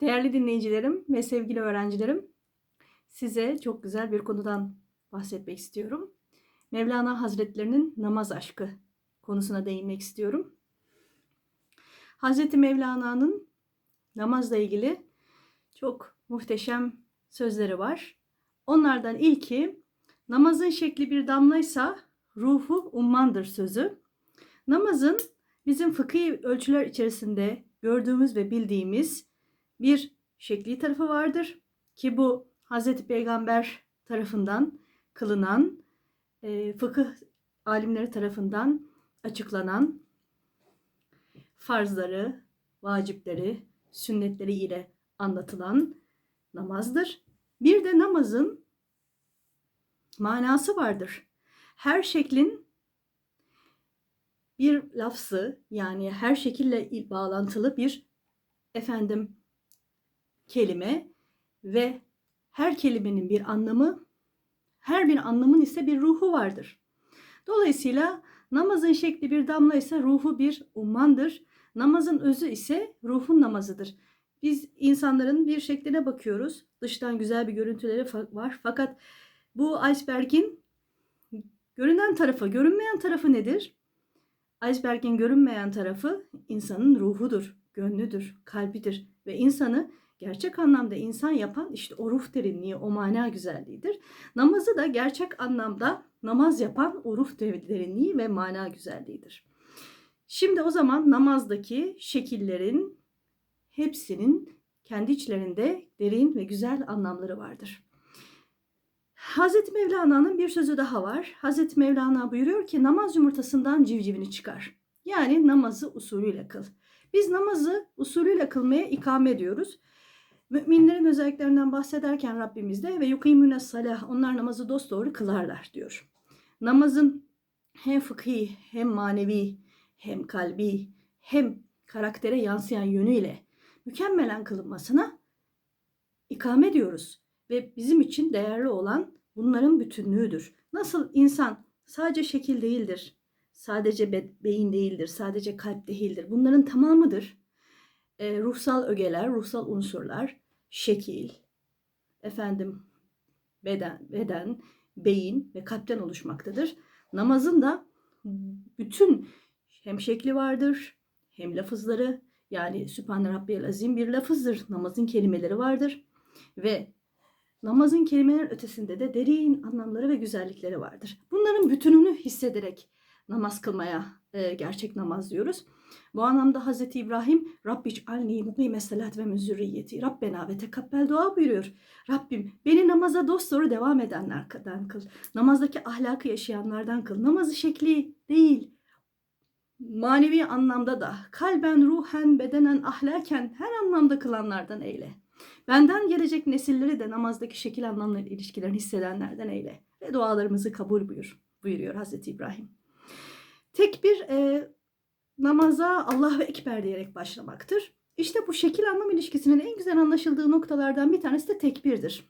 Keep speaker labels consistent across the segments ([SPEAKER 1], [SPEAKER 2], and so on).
[SPEAKER 1] Değerli dinleyicilerim ve sevgili öğrencilerim, size çok güzel bir konudan bahsetmek istiyorum. Mevlana Hazretlerinin namaz aşkı konusuna değinmek istiyorum. Hazreti Mevlana'nın namazla ilgili çok muhteşem sözleri var. Onlardan ilki namazın şekli bir damlaysa ruhu ummandır sözü. Namazın bizim fıkhi ölçüler içerisinde gördüğümüz ve bildiğimiz bir şekli tarafı vardır ki bu Hazreti Peygamber tarafından kılınan e, fıkıh alimleri tarafından açıklanan farzları, vacipleri, sünnetleri ile anlatılan namazdır. Bir de namazın manası vardır. Her şeklin bir lafzı yani her şekille bağlantılı bir efendim kelime ve her kelimenin bir anlamı, her bir anlamın ise bir ruhu vardır. Dolayısıyla namazın şekli bir damla ise ruhu bir ummandır. Namazın özü ise ruhun namazıdır. Biz insanların bir şekline bakıyoruz. Dıştan güzel bir görüntüleri var. Fakat bu iceberg'in görünen tarafı, görünmeyen tarafı nedir? Iceberg'in görünmeyen tarafı insanın ruhudur, gönlüdür, kalbidir ve insanı gerçek anlamda insan yapan işte o ruh derinliği, o mana güzelliğidir. Namazı da gerçek anlamda namaz yapan o ruh derinliği ve mana güzelliğidir. Şimdi o zaman namazdaki şekillerin hepsinin kendi içlerinde derin ve güzel anlamları vardır. Hazreti Mevlana'nın bir sözü daha var. Hazreti Mevlana buyuruyor ki namaz yumurtasından civcivini çıkar. Yani namazı usulüyle kıl. Biz namazı usulüyle kılmaya ikame ediyoruz. Müminlerin özelliklerinden bahsederken Rabbimiz de ve yukimüne salah onlar namazı dosdoğru kılarlar diyor. Namazın hem fıkhi hem manevi hem kalbi hem karaktere yansıyan yönüyle mükemmelen kılınmasına ikame ediyoruz. Ve bizim için değerli olan bunların bütünlüğüdür. Nasıl insan sadece şekil değildir, sadece be- beyin değildir, sadece kalp değildir. Bunların tamamıdır. E, ruhsal ögeler, ruhsal unsurlar, şekil, efendim beden, beden, beyin ve kalpten oluşmaktadır. Namazın da bütün hem şekli vardır, hem lafızları yani Sübhane Rabbiyel Azim bir lafızdır. Namazın kelimeleri vardır ve namazın kelimeler ötesinde de derin anlamları ve güzellikleri vardır. Bunların bütününü hissederek namaz kılmaya e, gerçek namaz diyoruz. Bu anlamda Hz. İbrahim Rabbic alni mukime salat ve müzürriyeti Rabbena ve tekabbel dua buyuruyor. Rabbim beni namaza dosdoğru devam edenlerden kıl. Namazdaki ahlakı yaşayanlardan kıl. Namazı şekli değil, manevi anlamda da kalben, ruhen, bedenen, ahlaken her anlamda kılanlardan eyle. Benden gelecek nesilleri de namazdaki şekil anlamlı ilişkilerini hissedenlerden eyle. Ve dualarımızı kabul buyur, buyuruyor Hazreti İbrahim. Tek bir e, namaza Allahu Ekber diyerek başlamaktır. İşte bu şekil anlam ilişkisinin en güzel anlaşıldığı noktalardan bir tanesi de tekbirdir.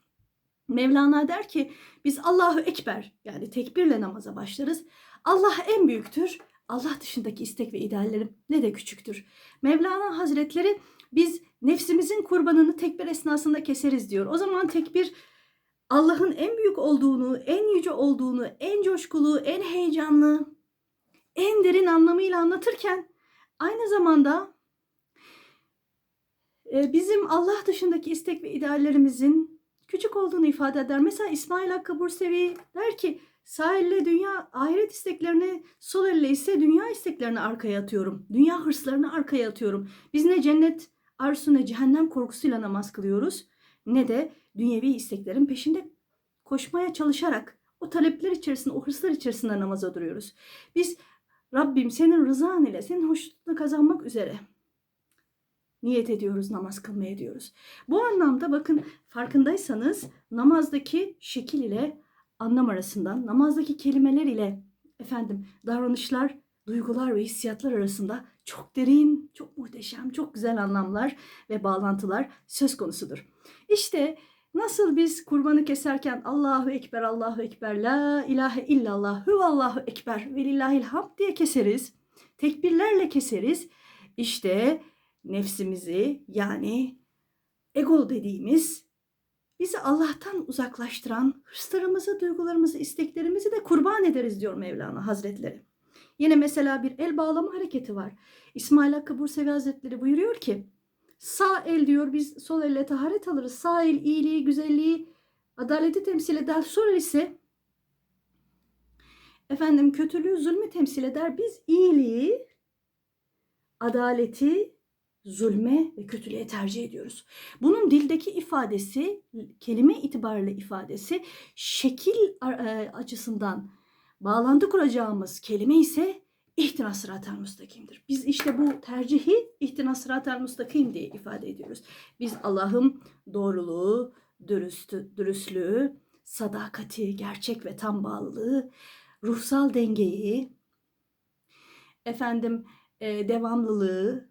[SPEAKER 1] Mevlana der ki biz Allahu Ekber yani tekbirle namaza başlarız. Allah en büyüktür. Allah dışındaki istek ve ideallerim ne de küçüktür. Mevlana Hazretleri biz nefsimizin kurbanını tekbir esnasında keseriz diyor. O zaman tekbir Allah'ın en büyük olduğunu, en yüce olduğunu, en coşkulu, en heyecanlı, en derin anlamıyla anlatırken aynı zamanda e, bizim Allah dışındaki istek ve ideallerimizin küçük olduğunu ifade eder. Mesela İsmail Hakkı Bursevi der ki sağ elle dünya ahiret isteklerini sol elle ise dünya isteklerini arkaya atıyorum. Dünya hırslarını arkaya atıyorum. Biz ne cennet arzusu ne cehennem korkusuyla namaz kılıyoruz ne de dünyevi isteklerin peşinde koşmaya çalışarak o talepler içerisinde, o hırslar içerisinde namaza duruyoruz. Biz Rabbim senin rızan ile, senin hoşnutluğunu kazanmak üzere niyet ediyoruz, namaz kılmaya ediyoruz. Bu anlamda bakın farkındaysanız namazdaki şekil ile anlam arasından, namazdaki kelimeler ile efendim davranışlar, duygular ve hissiyatlar arasında çok derin, çok muhteşem, çok güzel anlamlar ve bağlantılar söz konusudur. İşte Nasıl biz kurbanı keserken Allahu Ekber, Allahu Ekber, La ilahe illallah, Allahu Ekber ve lillahil hamd diye keseriz. Tekbirlerle keseriz. İşte nefsimizi yani ego dediğimiz bizi Allah'tan uzaklaştıran hırslarımızı, duygularımızı, isteklerimizi de kurban ederiz diyor Mevlana Hazretleri. Yine mesela bir el bağlama hareketi var. İsmail Hakkı Bursevi Hazretleri buyuruyor ki sağ el diyor biz sol elle taharet alırız. Sağ el iyiliği, güzelliği, adaleti temsil eder. Sol el ise efendim kötülüğü, zulmü temsil eder. Biz iyiliği, adaleti, zulme ve kötülüğe tercih ediyoruz. Bunun dildeki ifadesi, kelime itibariyle ifadesi şekil e, açısından bağlantı kuracağımız kelime ise ihtinas sıratel müstakimdir. Biz işte bu tercihi ihtinas sıratel müstakim diye ifade ediyoruz. Biz Allah'ın doğruluğu, dürüstü, dürüstlüğü, sadakati, gerçek ve tam bağlılığı, ruhsal dengeyi, efendim e, devamlılığı,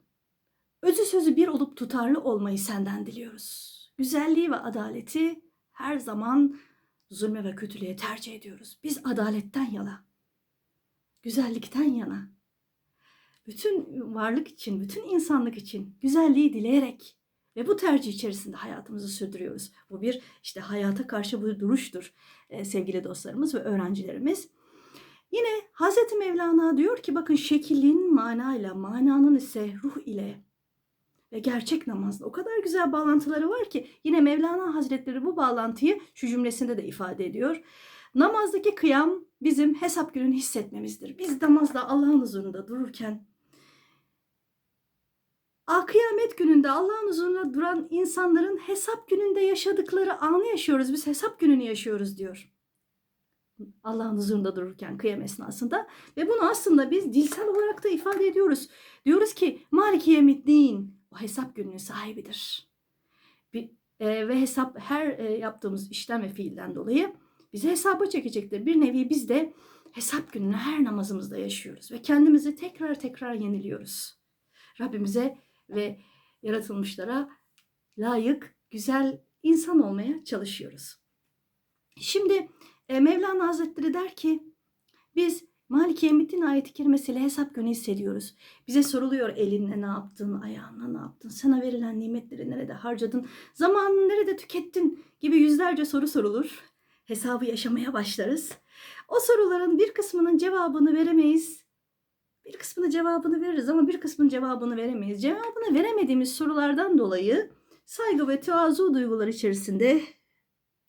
[SPEAKER 1] özü sözü bir olup tutarlı olmayı senden diliyoruz. Güzelliği ve adaleti her zaman zulme ve kötülüğe tercih ediyoruz. Biz adaletten yana, güzellikten yana, bütün varlık için, bütün insanlık için güzelliği dileyerek ve bu tercih içerisinde hayatımızı sürdürüyoruz. Bu bir işte hayata karşı bir duruştur e, sevgili dostlarımız ve öğrencilerimiz. Yine Hazreti Mevlana diyor ki bakın şekilin manayla, mananın ise ruh ile ve gerçek namazla o kadar güzel bağlantıları var ki yine Mevlana Hazretleri bu bağlantıyı şu cümlesinde de ifade ediyor. Namazdaki kıyam bizim hesap gününü hissetmemizdir. Biz namazda Allah'ın huzurunda dururken A kıyamet gününde Allah'ın huzurunda duran insanların hesap gününde yaşadıkları anı yaşıyoruz. Biz hesap gününü yaşıyoruz diyor. Allah'ın huzurunda dururken kıyam esnasında ve bunu aslında biz dilsel olarak da ifade ediyoruz. Diyoruz ki Maliki Yemiddin o hesap gününün sahibidir. Bir, e, ve hesap her e, yaptığımız işlem ve fiilden dolayı bizi hesaba çekecektir. Bir nevi biz de hesap gününü her namazımızda yaşıyoruz ve kendimizi tekrar tekrar yeniliyoruz. Rabbimize ve yaratılmışlara layık, güzel insan olmaya çalışıyoruz. Şimdi e, Mevlana Hazretleri der ki biz Maliki Emit'in ayeti kerimesiyle hesap günü hissediyoruz. Bize soruluyor elinle ne yaptın, ayağınla ne yaptın, sana verilen nimetleri nerede harcadın, zamanını nerede tükettin gibi yüzlerce soru sorulur. Hesabı yaşamaya başlarız. O soruların bir kısmının cevabını veremeyiz. Bir kısmının cevabını veririz ama bir kısmının cevabını veremeyiz. Cevabını veremediğimiz sorulardan dolayı saygı ve tevazu duygular içerisinde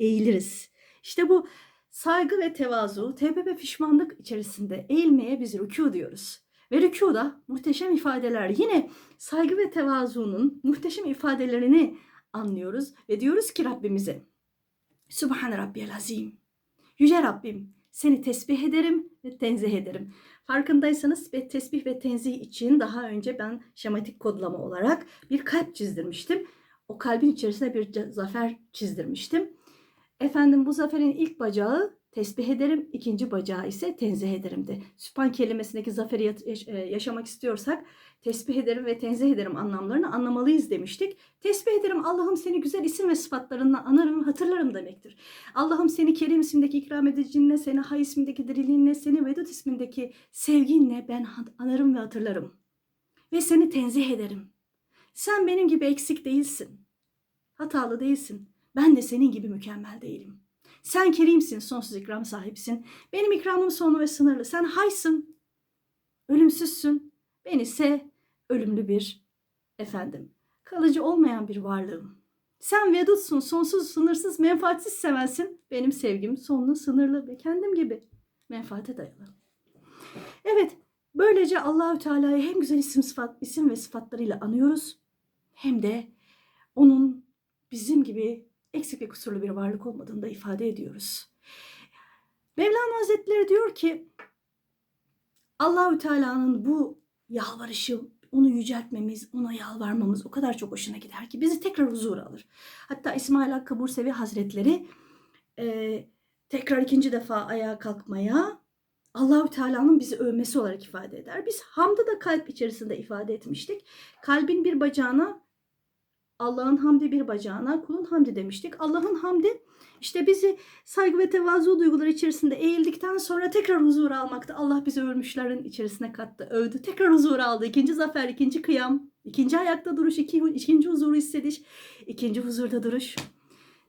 [SPEAKER 1] eğiliriz. İşte bu saygı ve tevazu, tevbe ve pişmanlık içerisinde eğilmeye biz rükû diyoruz. Ve rükuda muhteşem ifadeler yine saygı ve tevazunun muhteşem ifadelerini anlıyoruz ve diyoruz ki Rabbimize Sübhane Rabbiyel Azim. Yüce Rabbim seni tesbih ederim ve tenzih ederim. Farkındaysanız ve tesbih ve tenzih için daha önce ben şematik kodlama olarak bir kalp çizdirmiştim. O kalbin içerisine bir zafer çizdirmiştim. Efendim bu zaferin ilk bacağı tesbih ederim, ikinci bacağı ise tenzih ederimdi. Sübhan kelimesindeki zaferi e, yaşamak istiyorsak tesbih ederim ve tenzih ederim anlamlarını anlamalıyız demiştik. Tesbih ederim Allah'ım seni güzel isim ve sıfatlarınla anarım, hatırlarım demektir. Allah'ım seni Kerim ismindeki ikram edicinle, seni Hay ismindeki diriliğinle, seni Vedud ismindeki sevginle ben anarım ve hatırlarım. Ve seni tenzih ederim. Sen benim gibi eksik değilsin. Hatalı değilsin. Ben de senin gibi mükemmel değilim. Sen kerimsin, sonsuz ikram sahibisin. Benim ikramım sonlu ve sınırlı. Sen haysın, ölümsüzsün. Ben ise ölümlü bir efendim, kalıcı olmayan bir varlığım. Sen vedutsun, sonsuz, sınırsız, menfaatsiz sevensin. Benim sevgim sonlu, sınırlı ve kendim gibi menfaate dayalı. Evet, böylece Allahü Teala'yı hem güzel isim sıfat, isim ve sıfatlarıyla anıyoruz hem de onun bizim gibi eksik ve kusurlu bir varlık olmadığını da ifade ediyoruz. Mevlana Hazretleri diyor ki Allahü Teala'nın bu yalvarışı, onu yüceltmemiz, ona yalvarmamız o kadar çok hoşuna gider ki bizi tekrar huzura alır. Hatta İsmail Hakkı Bursevi Hazretleri e, tekrar ikinci defa ayağa kalkmaya Allahü Teala'nın bizi övmesi olarak ifade eder. Biz hamdı da kalp içerisinde ifade etmiştik. Kalbin bir bacağına Allah'ın hamdi bir bacağına, kulun hamdi demiştik. Allah'ın hamdi işte bizi saygı ve tevazu duyguları içerisinde eğildikten sonra tekrar huzur almakta. Allah bizi ölmüşlerin içerisine kattı, övdü. Tekrar huzur aldı. İkinci zafer, ikinci kıyam, ikinci ayakta duruş, iki, ikinci huzuru hissediş, ikinci huzurda duruş.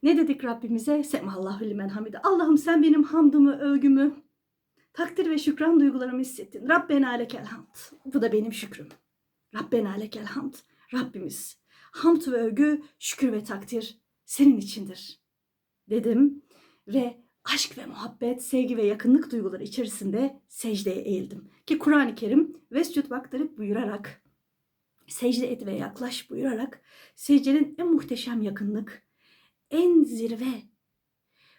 [SPEAKER 1] Ne dedik Rabbimize? Semallahu limen hamide. Allah'ım sen benim hamdımı, övgümü, takdir ve şükran duygularımı hissettin. Rabbena lekel hamd. Bu da benim şükrüm. Rabbena lekel hamd. Rabbimiz. Hamd ve övgü, şükür ve takdir senin içindir. Dedim ve aşk ve muhabbet, sevgi ve yakınlık duyguları içerisinde secdeye eğildim. Ki Kur'an-ı Kerim vescud vaktarıp buyurarak, secde et ve yaklaş buyurarak secdenin en muhteşem yakınlık, en zirve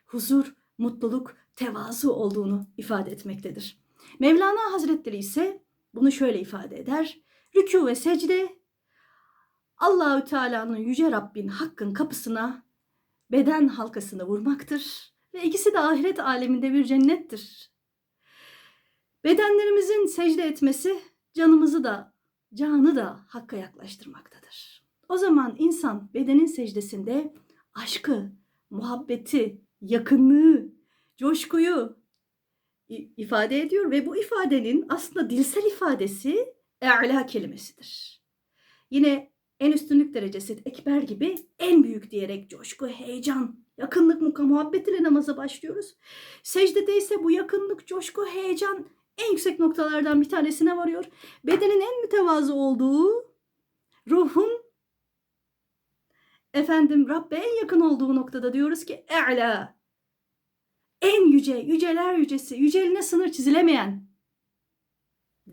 [SPEAKER 1] huzur, mutluluk, tevazu olduğunu ifade etmektedir. Mevlana Hazretleri ise bunu şöyle ifade eder. Rükû ve secde Allahü Teala'nın yüce Rabbin hakkın kapısına beden halkasını vurmaktır ve ikisi de ahiret aleminde bir cennettir. Bedenlerimizin secde etmesi canımızı da canı da hakka yaklaştırmaktadır. O zaman insan bedenin secdesinde aşkı, muhabbeti, yakınlığı, coşkuyu ifade ediyor ve bu ifadenin aslında dilsel ifadesi e'la kelimesidir. Yine en üstünlük derecesi ekber gibi en büyük diyerek coşku, heyecan, yakınlık, muka, muhabbet ile namaza başlıyoruz. Secdede ise bu yakınlık, coşku, heyecan en yüksek noktalardan bir tanesine varıyor. Bedenin en mütevazı olduğu, ruhun efendim Rabbe en yakın olduğu noktada diyoruz ki e'la. En yüce, yüceler yücesi, yüceline sınır çizilemeyen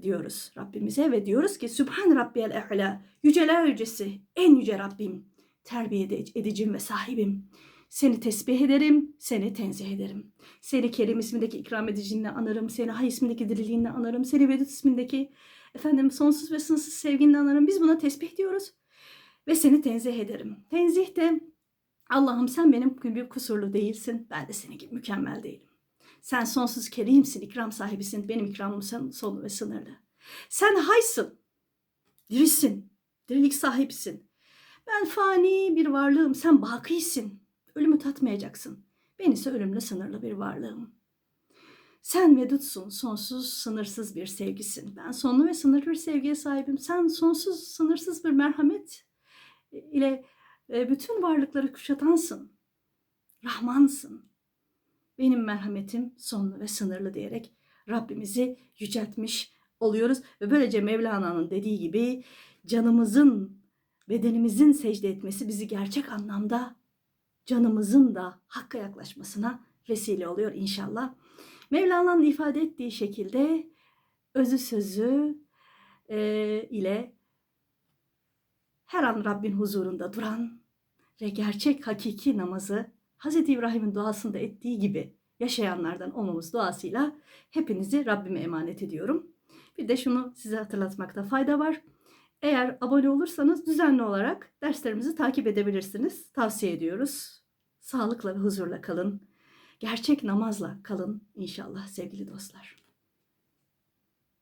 [SPEAKER 1] diyoruz Rabbimize ve diyoruz ki Sübhan Rabbiyel E'la, yüceler yücesi, en yüce Rabbim, terbiye edicim ve sahibim. Seni tesbih ederim, seni tenzih ederim. Seni Kerim ismindeki ikram edicinle anarım, seni Hay ismindeki diriliğinle anarım, seni Vedud ismindeki efendim sonsuz ve sınırsız sevginle anarım. Biz buna tesbih diyoruz ve seni tenzih ederim. Tenzih de Allah'ım sen benim gibi kusurlu değilsin, ben de senin gibi mükemmel değilim. Sen sonsuz kerimsin, ikram sahibisin. Benim ikramım sonu ve sınırlı. Sen haysın, dirisin, dirilik sahibisin. Ben fani bir varlığım, sen bakisin. Ölümü tatmayacaksın. Ben ise ölümle sınırlı bir varlığım. Sen vedutsun, sonsuz, sınırsız bir sevgisin. Ben sonlu ve sınırlı bir sevgiye sahibim. Sen sonsuz, sınırsız bir merhamet ile e, bütün varlıkları kuşatansın. Rahmansın. Benim merhametim sonlu ve sınırlı diyerek Rabbimizi yüceltmiş oluyoruz. Ve böylece Mevlana'nın dediği gibi canımızın, bedenimizin secde etmesi bizi gerçek anlamda canımızın da hakka yaklaşmasına vesile oluyor inşallah. Mevlana'nın ifade ettiği şekilde özü sözü e, ile her an Rabbin huzurunda duran ve gerçek hakiki namazı Hz. İbrahim'in duasında ettiği gibi yaşayanlardan olmamız duasıyla hepinizi Rabbime emanet ediyorum. Bir de şunu size hatırlatmakta fayda var. Eğer abone olursanız düzenli olarak derslerimizi takip edebilirsiniz. Tavsiye ediyoruz. Sağlıkla ve huzurla kalın. Gerçek namazla kalın inşallah sevgili dostlar.